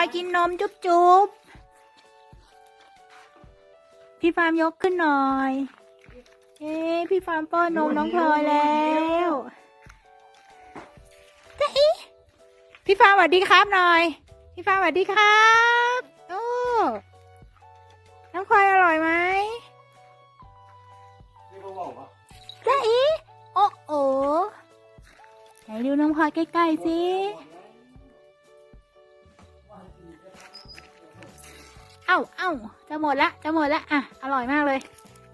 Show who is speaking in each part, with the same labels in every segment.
Speaker 1: อยกินนมจุ๊บจุ๊บพี่ฟาร์มยกขึ้นหน่อย เอ้พี่ฟาร์มป้อนนมน้องพลอยแล้วจ๊ะอีพี่ฟาร์มสวัสดีครับหน่อย พี่ฟาร์มสวัสดีครับโอ้น้องพลอยอร่อยไหม
Speaker 2: นี่เขาบอกว่า
Speaker 1: จ๊ะอีโอ้โอไหนดูน้องพลอยใกล้ๆสิ เอ้าเอ้าจะหมดละจะหมดละอะอร่อยมากเลย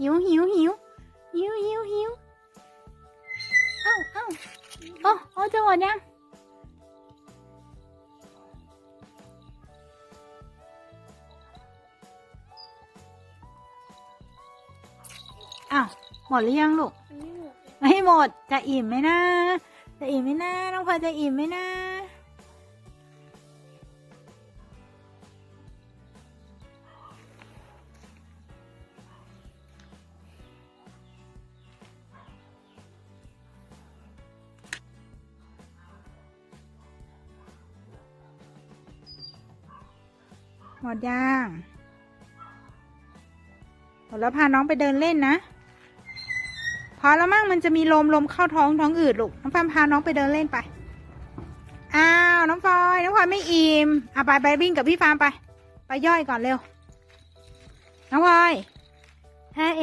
Speaker 1: หิวหิวหิวหิวหิวหิวเอ้าเอ้าโอ้โอ้จะหมดยังอ้าวหมดหรือยังลูกไม่หมดจะอิ่มไหมนะจะอิ่มไหมนะน้องพลอยจะอิ่มไหมนะ หมดย่างหมดแล้วพาน้องไปเดินเล่นนะ พอแล้วมั้งมันจะมีลมลมเข้าท้องท้องอืดลูกน้องฟามพาน้องไปเดินเล่นไป อ้าว น้องฟอยน้องฟอยไม่อิ่มอะไปไปวิ่งกับพี่ฟามไป ไปย่อยก่อนเร็ว น้องฟอยฮ้เอ